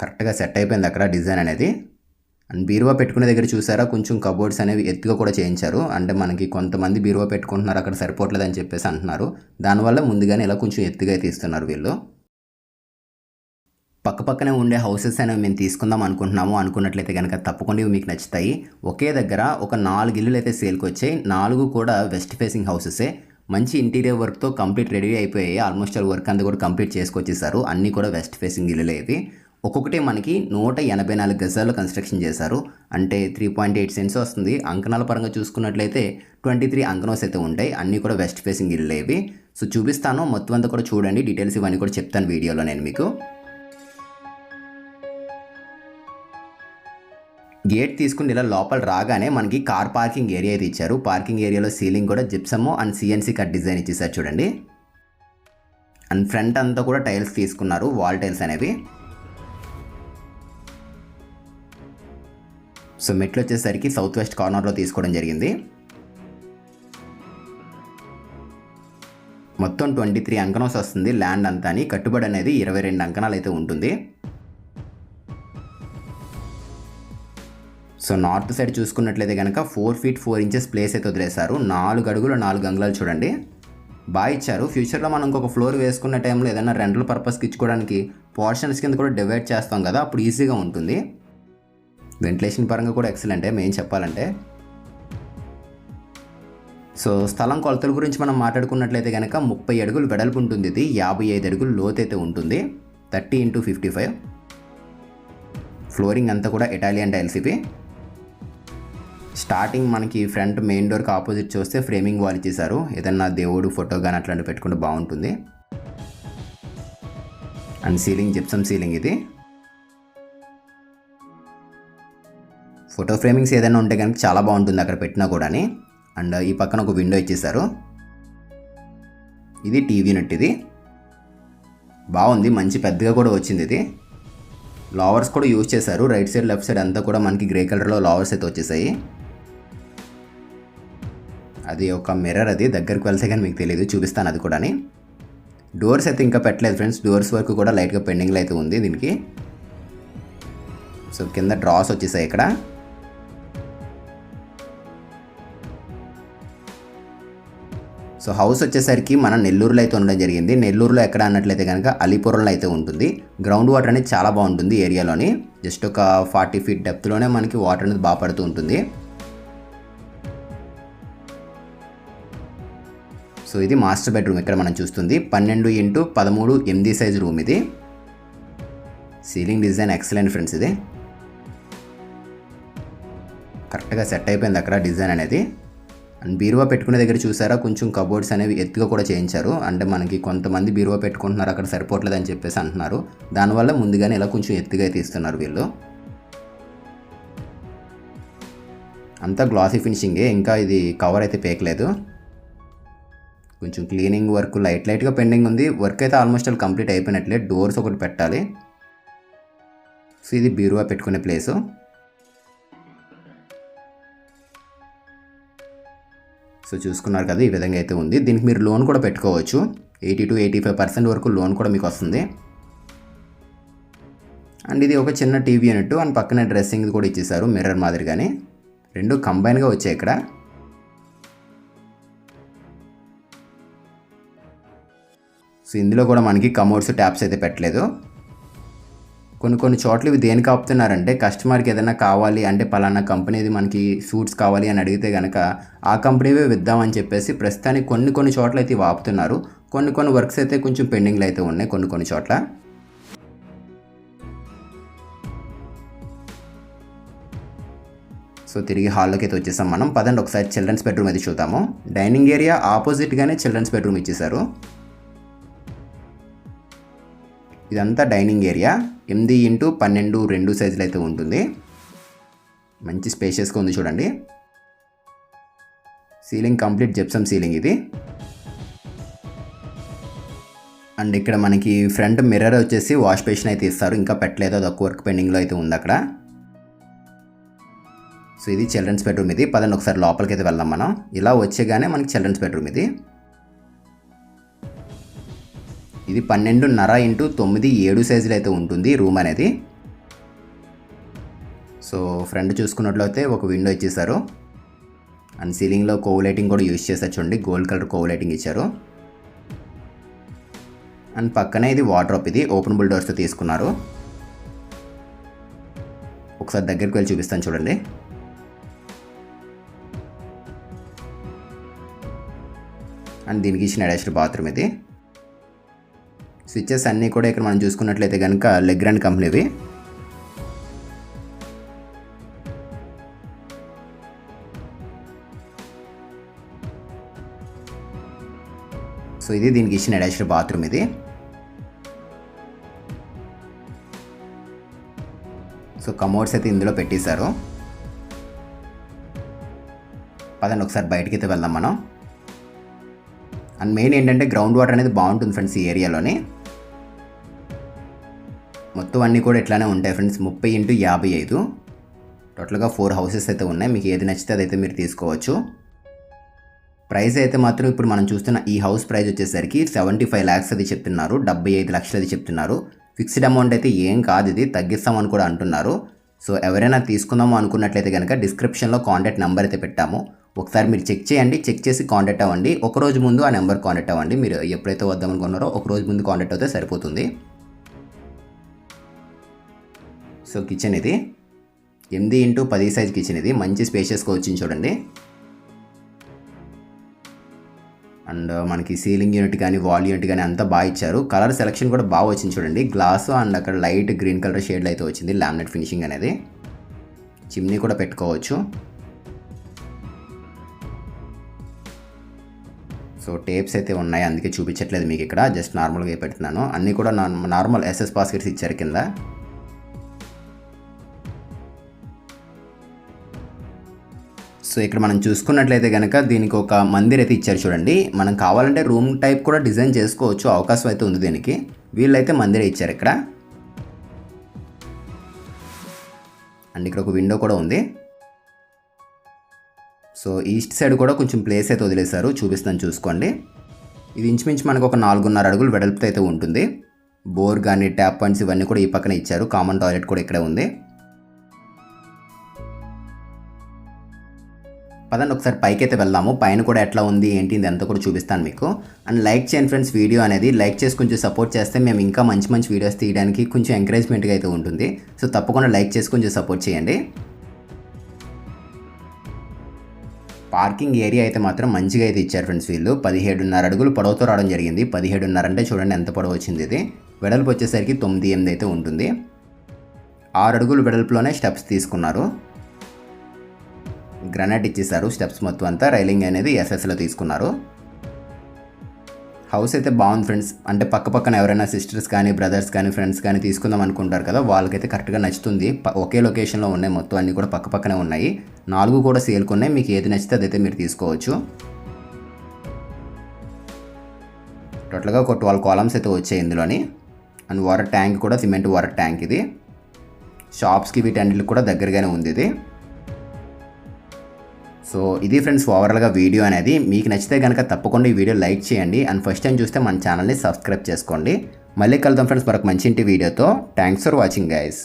కరెక్ట్గా సెట్ అయిపోయింది అక్కడ డిజైన్ అనేది. అండ్ బీరువా పెట్టుకునే దగ్గర చూసారా కొంచెం కబోర్డ్స్ అనేవి ఎత్తుగా కూడా చేయించారు. అంటే మనకి కొంతమంది బీరువా పెట్టుకుంటున్నారు అక్కడ సరిపోవట్లేదు అని చెప్పేసి అంటున్నారు. దానివల్ల ముందుగానే ఇలా కొంచెం ఎత్తుగా అయితే ఇస్తున్నారు వీళ్ళు పక్కపక్కనే ఉండే హౌసెస్ అనేవి మేము తీసుకుందాం అనుకుంటున్నాము. అనుకున్నట్లయితే కనుక తప్పకుండా ఇవి మీకు నచ్చుతాయి. ఒకే దగ్గర ఒక నాలుగు ఇల్లులు అయితే సేల్కి వచ్చాయి. నాలుగు కూడా వెస్ట్ ఫేసింగ్ హౌసెసే మంచి ఇంటీరియర్ వర్క్తో కంప్లీట్ రెడీ అయిపోయాయి. ఆల్మోస్ట్ ఆల్ వర్క్ అంతా కూడా కంప్లీట్ చేసుకొచ్చేసారు. అన్నీ కూడా వెస్ట్ ఫేసింగ్ ఇల్లులే ఇవి. ఒక్కొక్కటి మనకి నూట ఎనభై నాలుగు గజాల్లో కన్స్ట్రక్షన్ చేశారు. అంటే త్రీ పాయింట్ ఎయిట్ సెంట్స్ వస్తుంది. అంకణాల పరంగా చూసుకున్నట్లయితే ట్వంటీ త్రీ అంకణోస్ అయితే ఉంటాయి. అన్నీ కూడా వెస్ట్ ఫేసింగ్ ఇల్లేవి సో చూపిస్తాను. మొత్తం అంతా కూడా చూడండి. డీటెయిల్స్ ఇవన్నీ కూడా చెప్తాను వీడియోలో నేను మీకు. గేట్ తీసుకుని ఇలా లోపల రాగానే మనకి కార్ పార్కింగ్ ఏరియా అయితే ఇచ్చారు. పార్కింగ్ ఏరియాలో సీలింగ్ కూడా gypsum and CNC cut design ఇచ్చేసారు చూడండి. అండ్ ఫ్రంట్ అంతా కూడా టైల్స్ తీసుకున్నారు. వాల్ టైల్స్ అనేవి. సో మెట్లు వచ్చేసరికి సౌత్ వెస్ట్ కార్నర్లో తీసుకోవడం జరిగింది. మొత్తం ట్వంటీ త్రీ అంకనోస్ వస్తుంది. ల్యాండ్ అంతా అని కట్టుబడి అనేది ఇరవై రెండు అంకణాలు అయితే ఉంటుంది. సో నార్త్ సైడ్ చూసుకున్నట్లయితే కనుక four feet four inches place అయితే వదిలేశారు. నాలుగు అడుగులు నాలుగు అంగుళాలు చూడండి. బాగా ఇచ్చారు. ఫ్యూచర్లో మనం ఇంకొక ఫ్లోర్ వేసుకున్న టైంలో ఏదైనా రెంటల్ పర్పస్కి ఇచ్చుకోవడానికి పోర్షన్స్ కింద కూడా డివైడ్ చేస్తాం కదా అప్పుడు ఈజీగా ఉంటుంది. వెంటిలేషన్ పరంగా కూడా ఎక్సలెంటే మెయిన్ చెప్పాలంటే. సో స్థలం కొలతల గురించి మనం మాట్లాడుకున్నట్లయితే కనుక ముప్పై అడుగులు వెడల్పు ఉంటుంది. ఇది యాభై ఐదు అడుగులు లోతు అయితే ఉంటుంది. Thirty into fifty five. Flooring అంతా కూడా ఇటాలియన్ టైల్స్ ఇవి. స్టార్టింగ్ మనకి ఫ్రంట్ మెయిన్ డోర్కి ఆపోజిట్ చూస్తే ఫ్రేమింగ్ వాల్ ఇచ్చేసారు ఏదన్నా దేవుడు ఫోటో కానీ అట్లాంటివి పెట్టుకుంటే బాగుంటుంది. అండ్ సీలింగ్ జిప్సమ్ సీలింగ్ ఇది. ఫోటో ఫ్రేమింగ్స్ ఏదైనా ఉంటే కనుక చాలా బాగుంటుంది అక్కడ పెట్టినా కూడాని. అండ్ ఈ పక్కన ఒక విండో ఇచ్చేసారు ఇది టీవీ నెట్ ఇది. బాగుంది మంచి పెద్దగా కూడా వచ్చింది ఇది. లావర్స్ కూడా యూజ్ చేశారు. రైట్ సైడ్ లెఫ్ట్ సైడ్ అంతా కూడా మనకి గ్రే కలర్లో లావర్స్ అయితే వచ్చేసాయి. అది ఒక మిర్రర్ అది. దగ్గరికి వెళ్తే కానీ మీకు తెలియదు చూపిస్తాను అది కూడాని. డోర్స్ అయితే ఇంకా పెట్టలేదు ఫ్రెండ్స్. డోర్స్ వరకు కూడా లైట్గా పెండింగ్లో అయితే ఉంది దీనికి. సో కింద డ్రాస్ వచ్చేసాయి ఇక్కడ. సో హౌస్ వచ్చేసరికి మన నెల్లూరులో అయితే ఉండడం జరిగింది. నెల్లూరులో ఎక్కడ అన్నట్లయితే కనుక అలీపురంలో అయితే ఉంటుంది. గ్రౌండ్ వాటర్ అనేది చాలా బాగుంటుంది ఏరియాలోని. జస్ట్ ఒక ఫార్టీ ఫీట్ డెప్త్లోనే మనకి వాటర్ అనేది బాగా పడుతూ ఉంటుంది. సో ఇది మాస్టర్ బెడ్రూమ్ ఇక్కడ మనం చూస్తుంది. పన్నెండు ఇంటూ పదమూడు ఎనిమిది సైజ్ రూమ్ ఇది. సీలింగ్ డిజైన్ ఎక్సలెంట్ ఫ్రెండ్స్ ఇది. కరెక్ట్గా సెట్ అయిపోయింది అక్కడ డిజైన్ అనేది. అండ్ బీరువా పెట్టుకునే దగ్గర చూసారా? కొంచెం కబోర్డ్స్ అనేవి ఎత్తుగా కూడా చేయించారు. అంటే మనకి కొంతమంది బీరువా పెట్టుకుంటున్నారు అక్కడ సరిపోవట్లేదని చెప్పేసి అంటున్నారు. దానివల్ల ముందుగానే ఇలా కొంచెం ఎత్తుగా అయితే ఇస్తున్నారు వీళ్ళు. అంతా గ్లాసీ ఫినిషింగే ఇంకా ఇది కవర్ అయితే పేకలేదు. కొంచెం క్లీనింగ్ వర్క్ లైట్ లైట్గా పెండింగ్ ఉంది. వర్క్ అయితే ఆల్మోస్ట్ ఆల్ కంప్లీట్ అయిపోయినట్లే. డోర్స్ ఒకటి పెట్టాలి. సో ఇది బీరువా పెట్టుకునే ప్లేసు సో చూసుకున్నారు కదా ఈ విధంగా అయితే ఉంది. దీనికి మీరు లోన్ కూడా పెట్టుకోవచ్చు. Eighty to eighty five percent వరకు లోన్ కూడా మీకు వస్తుంది. అండ్ ఇది ఒక చిన్న టీవీ యూనిట్ అండ్ పక్కన డ్రెస్సింగ్ కూడా ఇచ్చేసారు మిర్రర్ మాదిరిగానే. రెండు కంబైన్గా వచ్చాయి ఇక్కడ. సో ఇందులో కూడా మనకి కమోడ్స్ ట్యాప్స్ అయితే పెట్టలేదు. కొన్ని కొన్ని చోట్ల ఇవి దేనికి ఆపుతున్నారంటే కస్టమర్కి ఏదైనా కావాలి అంటే పలానా కంపెనీది మనకి సూట్స్ కావాలి అని అడిగితే కనుక ఆ కంపెనీవే విద్దామని చెప్పేసి ప్రస్తుతానికి కొన్ని కొన్ని చోట్ల అయితే ఇవి ఆపుతున్నారు. కొన్ని కొన్ని వర్క్స్ అయితే కొంచెం పెండింగ్లు అయితే ఉన్నాయి కొన్ని కొన్ని చోట్ల. సో తిరిగి హాల్లోకి అయితే వచ్చేసాం మనం. పదండి ఒకసారి చిల్డ్రన్స్ బెడ్రూమ్ అయితే చూద్దాము. డైనింగ్ ఏరియా ఆపోజిట్గానే చిల్డ్రన్స్ బెడ్రూమ్ ఇచ్చేసారు ఇదంతా డైనింగ్ ఏరియా. ఎనిమిది ఇంటూ పన్నెండు రెండు సైజులు అయితే ఉంటుంది. మంచి స్పేషియస్గా ఉంది చూడండి. సీలింగ్ కంప్లీట్ జెప్సమ్ సీలింగ్ ఇది. అండ్ ఇక్కడ మనకి ఫ్రంట్ మిర్రర్ వచ్చేసి వాష్ బేసిన్ అయితే ఇస్తారు. ఇంకా పెట్టలేదు. అది ఒక వర్క్ పెండింగ్లో అయితే ఉంది అక్కడ. సో ఇది చిల్డ్రన్స్ బెడ్రూమ్ ఇది. పదండి ఒకసారి లోపలికి అయితే వెళ్దాం మనం. ఇలా వచ్చేగానే మనకి చిల్డ్రన్స్ బెడ్రూమ్ ఇది. ఇది పన్నెండున్నర ఇంటూ తొమ్మిది ఏడు సైజులు అయితే ఉంటుంది రూమ్ అనేది. సో ఫ్రంట్ చూసుకున్నట్లయితే ఒక విండో ఇచ్చేసారు అండ్ సీలింగ్లో కోవ్ లైటింగ్ కూడా యూజ్ చేశారు చూడండి గోల్డ్ కలర్ కోవ్ లైటింగ్ ఇచ్చారు. అండ్ పక్కనే ఇది వాటర్ ఇది ఓపెనబుల్ డోర్స్తో తీసుకున్నారు. ఒకసారి దగ్గరికి వెళ్ళి చూపిస్తాను చూడండి. అండ్ దీనికి ఇచ్చిన అటాచ్డ్ బాత్రూమ్ ఇది. స్విచ్చెస్ అన్నీ కూడా ఇక్కడ మనం చూసుకున్నట్లయితే కనుక లెగ్రాండ్ కంపెనీవి సో ఇది దీనికి ఇచ్చిన అటాచ్డ్ బాత్రూమ్ ఇది. సో కమోడ్స్ అయితే ఇందులో పెట్టేశారు. పదండి ఒకసారి బయటికి అయితే వెళ్దాం మనం. అండ్ మెయిన్ ఏంటంటే గ్రౌండ్ వాటర్ అనేది బాగుంటుంది ఫ్రెండ్స్ ఈ ఏరియాలోని. మొత్తం అన్నీ కూడా ఇట్లానే ఉంటాయి ఫ్రెండ్స్ ముప్పై ఇంటూ యాభై ఐదు. టోటల్గా ఫోర్ హౌసెస్ అయితే ఉన్నాయి. మీకు ఏది నచ్చితే అదైతే మీరు తీసుకోవచ్చు. ప్రైస్ అయితే మాత్రం ఇప్పుడు మనం చూస్తున్న ఈ హౌస్ ప్రైస్ వచ్చేసరికి సెవెంటీ ఫైవ్ ల్యాక్స్ అది చెప్తున్నారు. డెబ్బై ఐదు లక్షలు అది చెప్తున్నారు. ఫిక్స్డ్ అమౌంట్ అయితే ఏం కాదు ఇది. తగ్గిస్తామని కూడా అంటున్నారు. సో ఎవరైనా తీసుకుందాము అనుకున్నట్లయితే కనుక డిస్క్రిప్షన్లో కాంటాక్ట్ నెంబర్ అయితే పెట్టాము. ఒకసారి మీరు చెక్ చేయండి. చెక్ చేసి కాంటాక్ట్ అవ్వండి. ఒక రోజు ముందు ఆ నెంబర్ కాంటాక్ట్ అవ్వండి. మీరు ఎప్పుడైతే వద్దామనుకున్నారో ఒక రోజు ముందు కాంటాక్ట్ అవుతే సరిపోతుంది. సో కిచెన్ ఇది. ఎనిమిది ఇంటూ పది సైజ్ కిచెన్ ఇది. మంచి స్పేషియస్గా వచ్చింది చూడండి. అండ్ uh, మనకి సీలింగ్ యూనిట్ కానీ వాల్ యూనిట్ కానీ అంతా బాగా ఇచ్చారు. కలర్ సెలెక్షన్ కూడా బాగా వచ్చింది చూడండి. గ్లాస్ అండ్ అక్కడ లైట్ గ్రీన్ కలర్ షేడ్లు అయితే వచ్చింది. లామినేట్ ఫినిషింగ్ అనేది. చిమ్నీ కూడా పెట్టుకోవచ్చు. సో టేప్స్ అయితే ఉన్నాయి. అందుకే చూపించట్లేదు మీకు ఇక్కడ. జస్ట్ నార్మల్గా పెడుతున్నాను. అన్నీ కూడా నార్మల్ ఎస్ఎస్ బాస్కెట్స్ ఇచ్చారు కింద. సో ఇక్కడ మనం చూసుకున్నట్లయితే కనుక దీనికి ఒక మందిర్ అయితే ఇచ్చారు చూడండి. మనం కావాలంటే రూమ్ టైప్ కూడా డిజైన్ చేసుకోవచ్చు. అవకాశం అయితే ఉంది దీనికి. వీళ్ళైతే మందిరే ఇచ్చారు ఇక్కడ. అండ్ ఇక్కడ ఒక విండో కూడా ఉంది. సో ఈస్ట్ సైడ్ కూడా కొంచెం ప్లేస్ అయితే వదిలేశారు. చూపిస్తాను చూసుకోండి. ఇది ఇంచుమించు మనకు ఒక నాలుగున్నర అడుగులు వెడల్పుతో అయితే ఉంటుంది. బోర్ కానీ ట్యాప్ పాయింట్స్ ఇవన్నీ కూడా ఈ పక్కన ఇచ్చారు. కామన్ టాయిలెట్ కూడా ఇక్కడే ఉంది. పదండి ఒకసారి పైకి అయితే వెళ్దాము. పైన కూడా ఎట్లా ఉంది ఏంటి ఇదంతా కూడా చూపిస్తాను మీకు. అండ్ లైక్ చేయండి ఫ్రెండ్స్ వీడియో అనేది. లైక్ చేసి కొంచెం సపోర్ట్ చేస్తే మేము ఇంకా మంచి మంచి వీడియోస్ తీయడానికి కొంచెం ఎంకరేజ్మెంట్గా అయితే ఉంటుంది. సో తప్పకుండా లైక్ చేసి కొంచెం సపోర్ట్ చేయండి. పార్కింగ్ ఏరియా అయితే మాత్రం మంచిగా అయితే ఇచ్చారు ఫ్రెండ్స్ వీళ్ళు. పదిహేడున్నర అడుగులు పొడవుతో రావడం జరిగింది. పదిహేడున్నర అంటే చూడండి ఎంత పొడవు వచ్చింది ఇది. వెడల్పు వచ్చేసరికి తొమ్మిది ఎనిమిది అయితే ఉంటుంది. ఆరు అడుగులు వెడల్పులోనే స్టెప్స్ తీసుకున్నారు. గ్రనైట్ ఇచ్చేసారు స్టెప్స్ మొత్తం అంతా రైలింగ్ అనేది ఎస్ఎస్లో తీసుకున్నారు. హౌస్ అయితే బాగుంది ఫ్రెండ్స్. అంటే పక్క పక్కన ఎవరైనా సిస్టర్స్ కానీ బ్రదర్స్ కానీ ఫ్రెండ్స్ కానీ తీసుకుందాం అనుకుంటారు కదా వాళ్ళకైతే కరెక్ట్గా నచ్చుతుంది. ప- ఒకే లొకేషన్లో ఉన్నాయి మొత్తం అన్నీ కూడా పక్క పక్కనే ఉన్నాయి. నాలుగు కూడా సేల్కున్నాయి మీకు ఏది నచ్చితే అదైతే మీరు తీసుకోవచ్చు. టోటల్గా ఒక ట్వెల్వ్ కాలమ్స్ అయితే వచ్చాయి ఇందులోని. అండ్ వాటర్ ట్యాంక్ కూడా సిమెంట్ వాటర్ ట్యాంక్ ఇది. షాప్స్కి వీటన్నిటికి కూడా దగ్గరగానే ఉంది ఇది. సో ఇది ఫ్రెండ్స్ ఓవరాల్గా వీడియో అనేది. మీకు నచ్చితే కనుక తప్పకుండా ఈ వీడియో లైక్ చేయండి. అండ్ ఫస్ట్ టైం చూస్తే మన ఛానల్ని సబ్స్క్రైబ్ చేసుకోండి. మళ్ళీ కలుద్దాం ఫ్రెండ్స్ మరొక మంచి ఇంటి వీడియోతో. Thanks for watching guys